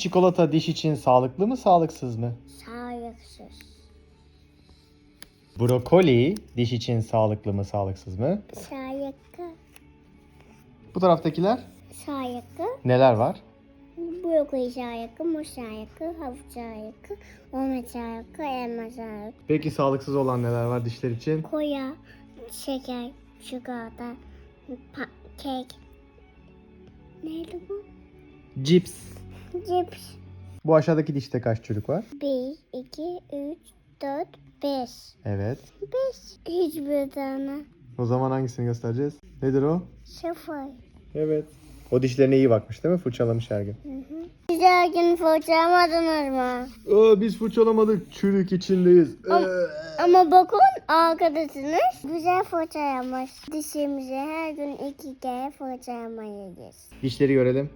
Çikolata diş için sağlıklı mı sağlıksız mı? Sağlıksız. Brokoli diş için sağlıklı mı sağlıksız mı? Sağlıklı. Bu taraftakiler Sağlıklı. neler var? Brokoli sağlıklı, muz sağlıklı, havuç sağlıklı, olma sağlıklı, elma sağlıklı. Peki sağlıksız olan neler var dişler için? Koya, şeker, çikolata, pa- kek. Neydi bu? Cips. Cips. Bu aşağıdaki dişte kaç çürük var? 1, 2, 3, 4, 5. Evet. 5. Hiçbir tane. O zaman hangisini göstereceğiz? Nedir o? Sıfır. Evet. O dişlerine iyi bakmış değil mi? Fırçalamış her gün. Siz her gün fırçalamadınız mı? Aa, biz fırçalamadık. Çürük içindeyiz. Ama, ama bakın arkadaşınız güzel fırçalamış. Dişimizi her gün iki kere fırçalamalıyız. Dişleri görelim.